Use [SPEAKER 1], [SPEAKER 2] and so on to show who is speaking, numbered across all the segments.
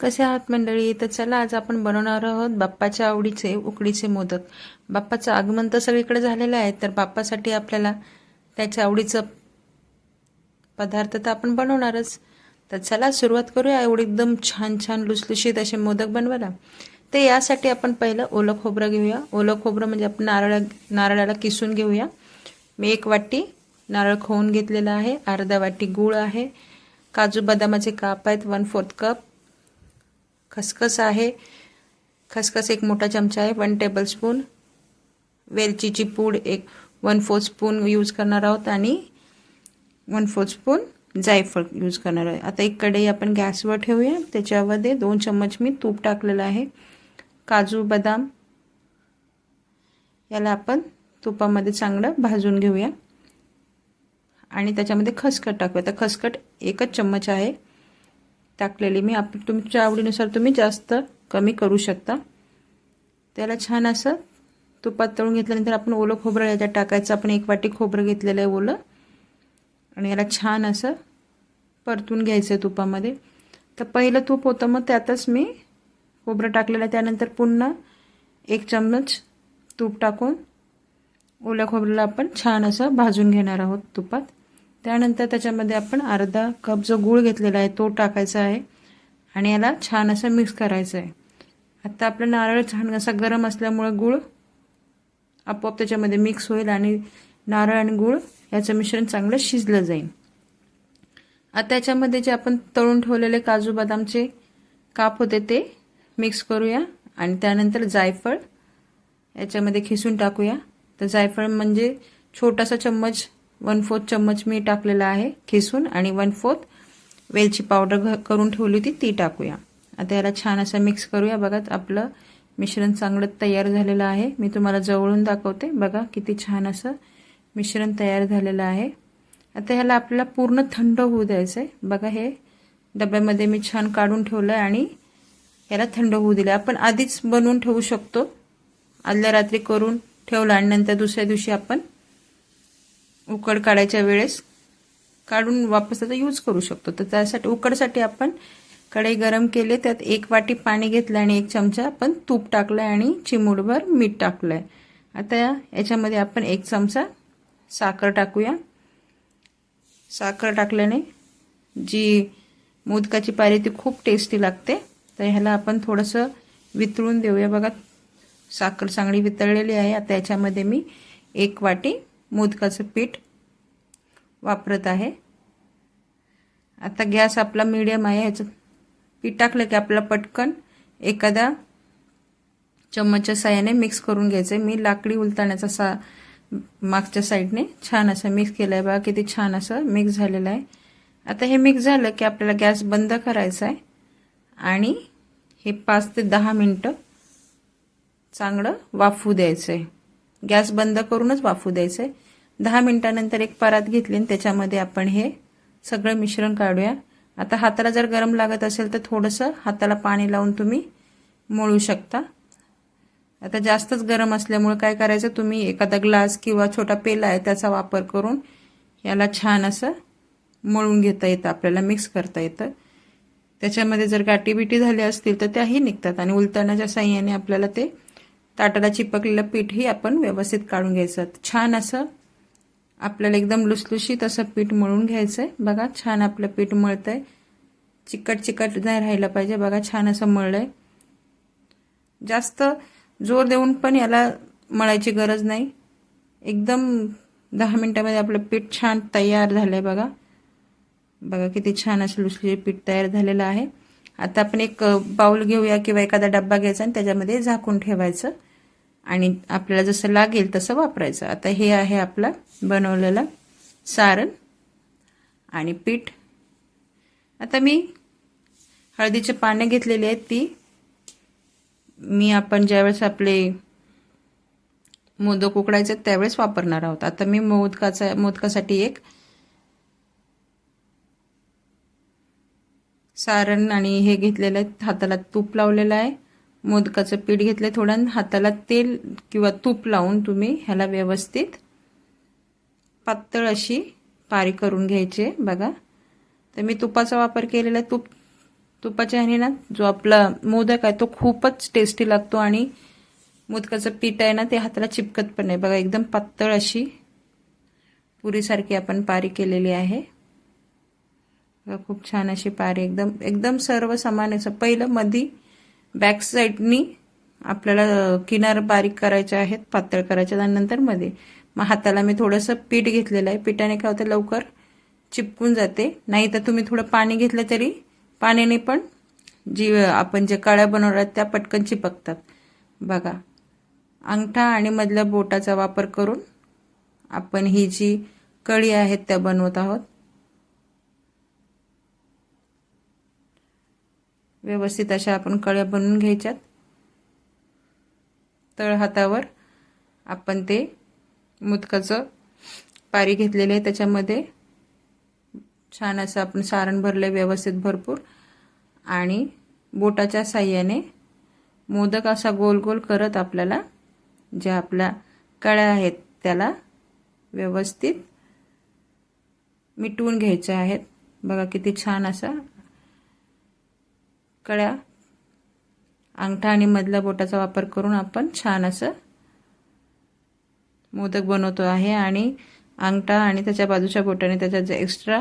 [SPEAKER 1] कसे आहात मंडळी? तर चला आज आपण बनवणार आहोत बाप्पाच्या आवडीचे उकडीचे मोदक. बाप्पाचं आगमन तर सगळीकडे झालेलं आहे तर बाप्पासाठी आपल्याला त्याच्या आवडीचं पदार्थ तर आपण बनवणारच. तर चला सुरुवात करूया. एवढी एकदम छान छान लुसलुशीत असे मोदक बनवायला. तर यासाठी आपण पहिलं ओलं खोबरं घेऊया. ओलं खोबरं म्हणजे आपण नारळा नारळाला किसून घेऊया. मी एक वाटी नारळ खोवून घेतलेला आहे. अर्धा वाटी गूळ आहे. काजू बदामाचे काप आहेत. वन फोर्थ कप खसखस आहे. खसखस एक मोठा चमचा आहे. वन टेबलस्पून वेलचीची पूड एक वन फोर्थ स्पून यूज करणार आहोत आणि वन फोर्थ स्पून जायफळ यूज करणार आहे. आता एक कढई आपण गॅसवर ठेवूया. त्याच्यामध्ये दोन चम्मच मी तूप टाकलेलं आहे. काजू बदाम याला आपण तुपामध्ये चांगलं भाजून घेऊया. आणि त्याच्यामध्ये खसखट टाकूया. तर खसखट एकच चम्मच आहे. टाकलेली. मी आप तुमच्या आवडीनुसार तुम्ही जास्त कमी करू शकता. त्याला छान असं तुपात तळून घेतल्यानंतर आपण ओलं खोबरं याच्यात टाकायचं. आपण एक वाटी खोबरं घेतलेलं आहे ओलं. आणि याला छान असं परतून घ्यायचं आहे तुपामध्ये. तर पहिलं तूप होतं मग त्यातच मी खोबरं टाकलेलं त्यानंतर पुन्हा एक चम्मच तूप टाकून ओल्या खोबऱ्याला आपण छान असं भाजून घेणार आहोत तुपात. त्यानंतर त्याच्यामध्ये आपण अर्धा कप जो गूळ घेतलेला आहे तो टाकायचा आहे आणि याला छान असं मिक्स करायचं आहे. आत्ता आपलं नारळ छान असा गरम असल्यामुळं गूळ आपोआप त्याच्यामध्ये मिक्स होईल आणि नारळ आणि गूळ याचं मिश्रण चांगलं शिजलं जाईल. आता त्याच्यामध्ये जे आपण तळून ठेवलेले काजू बदामचे काप होते ते मिक्स करूया आणि त्यानंतर जायफळ याच्यामध्ये खिसून टाकूया. तर जायफळ म्हणजे छोटासा चम्मच वन फोर्थ चम्मच मी टाकलेला आहे खिसून आणि वन फोर्थ वेलची पावडर करून ठेवली होती ती टाकूया. आता याला छान असं मिक्स करूया. बघा आपलं मिश्रण चांगलं तयार झालेलं आहे. मी तुम्हाला जवळून दाखवते. बघा किती छान असं मिश्रण तयार झालेलं आहे. आता ह्याला आपल्याला पूर्ण थंड होऊ द्यायचं आहे बघा हे डब्यामध्ये मी छान काढून ठेवलं आहे आणि ह्याला थंड होऊ दिलं आपण आधीच बनवून ठेवू शकतो. आदल्या रात्री करून ठेवलं आणि नंतर दुसऱ्या दिवशी आपण उकड काढायच्या वेळेस काढून वापस त्याचा यूज करू शकतो. तर त्यासाठी उकडसाठी आपण कढई गरम केले त्यात एक वाटी पाणी घेतलं आणि एक चमचा आपण तूप टाकलं आणि चिमूडभर मीठ टाकलं आहे आता याच्यामध्ये आपण एक चमचा साखर टाकूया. साखर टाकल्याने जी मोदकाची पारी ती खूप टेस्टी लागते. तर ह्याला आपण थोडंसं वितळून देऊया. बघा साखर चांगली वितळलेली आहे. आता याच्यामध्ये मी एक वाटी मोदकाचं पीठ वापरत आहे. आता गॅस आपला मीडियम आहे. ह्याचं पीठ टाकलं की आपला पटकन एखादा चम्मचच्या साह्याने मिक्स करून घ्यायचं. आहे मी लाकडी उलताण्याचा सा मागच्या साईडने छान असं मिक्स केलं आहे बघा किती छान असं मिक्स झालेलं आहे. आता हे मिक्स झालं की आपल्याला गॅस बंद करायचा आहे. आणि हे पाच ते दहा मिनटं चांगलं वाफू द्यायचं आहे गॅस बंद करूनच वाफू द्यायचं आहे दहा मिनटानंतर एक परात घेतली आणि त्याच्यामध्ये आपण हे सगळं मिश्रण काढूया. आता हाताला जर गरम लागत असेल तर थोडंसं हाताला पाणी लावून तुम्ही मळू शकता. आता जास्तच गरम असल्यामुळे काय करायचं तुम्ही एखादा ग्लास किंवा छोटा पेला आहे त्याचा वापर करून याला छान असं मळून घेता येतं आपल्याला मिक्स करता येतं. त्याच्यामध्ये जर गाठी बिटी झाल्या असतील तर त्याही निघतात आणि उलटण्याच्या साह्याने आपल्याला ते ताटाला चिपकलेलं पीठही आपण व्यवस्थित काढून घ्यायचं. छान असं आपल्याला एकदम लुसलुशीत असं पीठ मळून घ्यायचं आहे बघा छान आपलं पीठ मळतं आहे चिकट चिकट नाही राहिलं पाहिजे. बघा छान असं मळलं आहे जास्त जोर देऊन पण याला मळायची गरज नाही. एकदम दहा मिनटामध्ये आपलं पीठ छान तयार झालं आहे बघा. बघा किती छान असं लुसले पीठ तयार झालेलं आहे. आता आपण एक बाऊल घेऊया किंवा एखादा डब्बा घ्यायचा आणि त्याच्यामध्ये झाकून ठेवायचं. आणि आपल्याला जसं लागेल तसं वापरायचं. आता हे आहे आपलं बनवलेलं सारण आणि पीठ. आता मी हळदीचे पाने घेतलेली आहेत ती. मी आपण ज्यावेळेस आपले मोदक उकडायचे त्यावेळेस वापरणार आहोत. आता मी मोदकाचा मोदकासाठी एक सारण आणि हे घेतलेलं आहे. हाताला तूप लावलेलं आहे. मोदकाचं पीठ घेतलं थोडं हाताला तेल किंवा तूप लावून तुम्ही ह्याला व्यवस्थित पातळ अशी पारी करून घ्यायची बघा. तर मी तुपाचा वापर केलेला आहे तूप तुपाच्या ह्याने ना जो आपला मोदक आहे तो खूपच टेस्टी लागतो आणि मोदकाचं पीठ आहे ना ते हाताला चिपकत पण नाही. बघा एकदम पातळ अशी पुरीसारखी आपण पारी केलेली आहे. खूप छान अशी पारी. एकदम एकदम सर्व समान असं. पहिलं मधी बॅक साईडनी आपल्याला किनार बारीक करायचे आहेत पातळ करायच्या आणि नंतर मध्ये. मग हाताला मी थोडंसं पीठ घेतलेलं आहे. पिठाने काय होतं लवकर चिपकून जाते. नाही तर तुम्ही थोडं पाणी घेतलं तरी पाण्याने पण जी आपण जे कळ्या बनवल्या त्या पटकन चिपकतात. बघा अंगठा आणि मधल्या बोटाचा वापर करून आपण ही जी कळी आहेत त्या बनवत आहोत. व्यवस्थित अशा आपण कळ्या बनवून घ्यायच्यात. तळ हातावर आपण ते मुदकाचं पारी घेतलेले आहे त्याच्यामध्ये. छान असं आपण सारण भरलं व्यवस्थित भरपूर. आणि बोटाच्या साह्याने मोदक असा गोल गोल करत आपल्याला ज्या आपल्या कळ्या आहेत त्याला व्यवस्थित मिटवून घ्यायच्या आहेत. बघा किती छान असा कळ्या. अंगठा आणि मधल्या बोटाचा वापर करून आपण छान असं मोदक बनवतो आहे आणि अंगठा आणि त्याच्या बाजूच्या बोटाने त्याच्या जे एक्स्ट्रा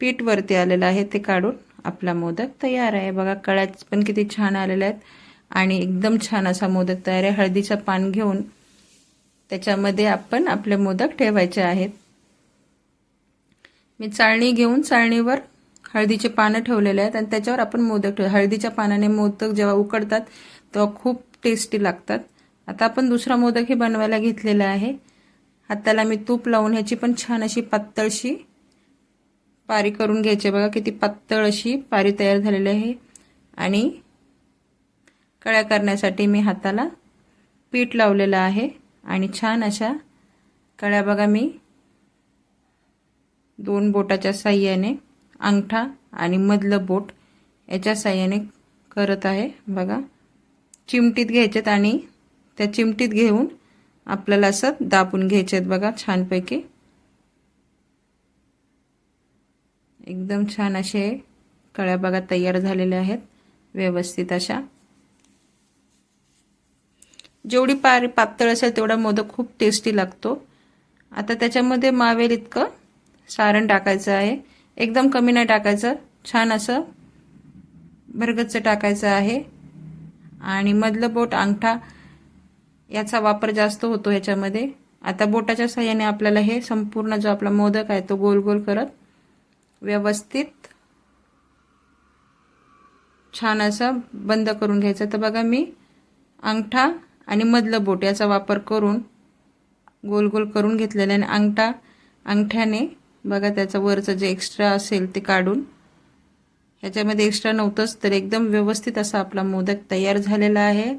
[SPEAKER 1] पीठ वरती आलेलं आहे ते काढून आपला मोदक तयार आहे. बघा कळ्यात पण किती छान आलेल्या आहेत आणि एकदम छान असा मोदक तयार आहे. हळदीचं पान घेऊन त्याच्यामध्ये आपण आपले मोदक ठेवायचे आहेत. मी चाळणी घेऊन चाळणीवर हळदीचे पानं ठेवलेले आहेत आणि त्याच्यावर आपण मोदक ठेव हळदीच्या पानाने मोदक जेव्हा उकडतात तेव्हा खूप टेस्टी लागतात. आता आपण दुसरा मोदक हे बनवायला घेतलेला आहे. हाताला मी तूप लावून ह्याची पण छान अशी पातळशी पारी करून घ्यायची बघा किती पातळ अशी पारी तयार झालेली आहे. आणि कळ्या करण्यासाठी मी हाताला पीठ लावलेलं आहे. आणि छान अशा कळ्या बघा मी दोन बोटाच्या साह्याने अंगठा आणि मधलं बोट याच्या साह्याने करत आहे. बघा. चिमटीत घ्यायच्यात आणि त्या चिमटीत घेऊन आपल्याला असं दाबून घ्यायचे आहेत बघा छानपैकी. एकदम छान असे कळ्या बघा तयार झालेल्या आहेत. व्यवस्थित अशा. जेवढी पार पातळ असेल तेवढा मोदक खूप टेस्टी लागतो. आता त्याच्यामध्ये मावेल इतकं सारण टाकायचं आहे. एकदम कमी नाही टाकायचं. छान असं भरगच्च टाकायचं आहे. आणि मधलं बोट अंगठा याचा वापर जास्त होतो ह्याच्यामध्ये. आता बोटाच्या साह्याने आपल्याला हे संपूर्ण जो आपला मोदक आहे तो गोल गोल करत व्यवस्थित छान असं बंद करून घ्यायचं. तर बघा मी अंगठा आणि मधलं बोट याचा वापर करून गोल गोल करून घेतलेला आणि अंगठा अंगठ्याने बघा त्याचं वरचं जे एक्स्ट्रा असेल ते काढून. ह्याच्यामध्ये एक्स्ट्रा नव्हतंच तर एकदम व्यवस्थित असा आपला मोदक तयार झालेला आहे.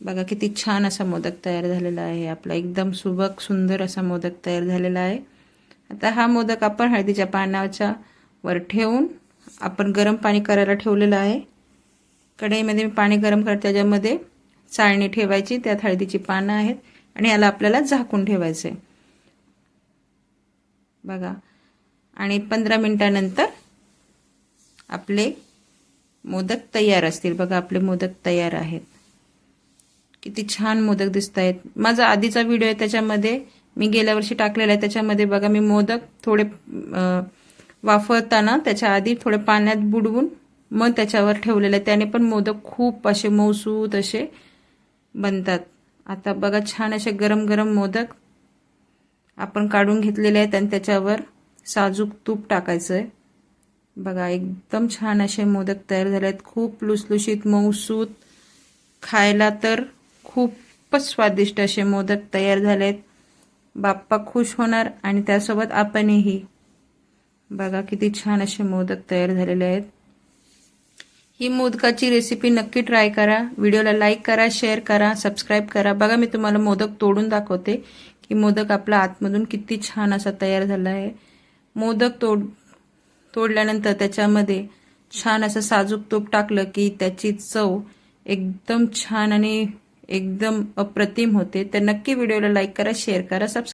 [SPEAKER 1] बघा किती छान असा मोदक तयार झालेला आहे. आपला एकदम सुबक सुंदर असा मोदक तयार झालेला आहे. आता हा मोदक आपण हळदीच्या पानाच्या वर ठेवून आपण गरम पाणी करायला ठेवलेलं आहे. कढईमध्ये मी पाणी गरम करत त्याच्यामध्ये चाळणी ठेवायची त्यात हळदीची पानं आहेत आणि याला आपल्याला झाकून ठेवायचं आहे बघा. आणि पंधरा मिनटानंतर आपले मोदक तयार असतील. बघा आपले मोदक तयार आहेत. किती छान मोदक दिसत आहेत माझा आधीचा व्हिडिओ आहे त्याच्यामध्ये मी गेल्या वर्षी टाकलेला आहे. त्याच्यामध्ये बघा मी मोदक थोडे वाफवताना त्याच्या आधी थोडे पाण्यात बुडवून मग त्याच्यावर ठेवलेलं आहे त्याने पण मोदक खूप असे मौसूत असे बनतात. आता बघा छान असे गरम गरम मोदक आपण काढून घेतलेले आहेत आणि त्याच्यावर साजूक तूप टाकायचं आहे बघा एकदम छान असे मोदक तयार झाले आहेत खूप लुसलुशीत मऊसूत. खायला तर खूपच स्वादिष्ट असे मोदक तयार झाले आहेत बाप्पा खुश होणार आणि त्यासोबत आपणही. बघा किती छान असे मोदक तयार झालेले आहेत. ही मोदकाची रेसिपी नक्की ट्राय करा. व्हिडिओला लाईक करा शेअर करा सबस्क्राईब करा. बघा मी तुम्हाला मोदक तोडून दाखवते. की मोदक आपला आतमधून किती छान असा तयार झाला आहे मोदक तोड तोडल्यानंतर त्याच्यामध्ये छान असं साजूक तूप टाकलं की त्याची चव एकदम छान आणि एकदम अप्रतिम होते. तर नक्की व्हिडिओला लाईक करा शेअर करा सबस्क्राईब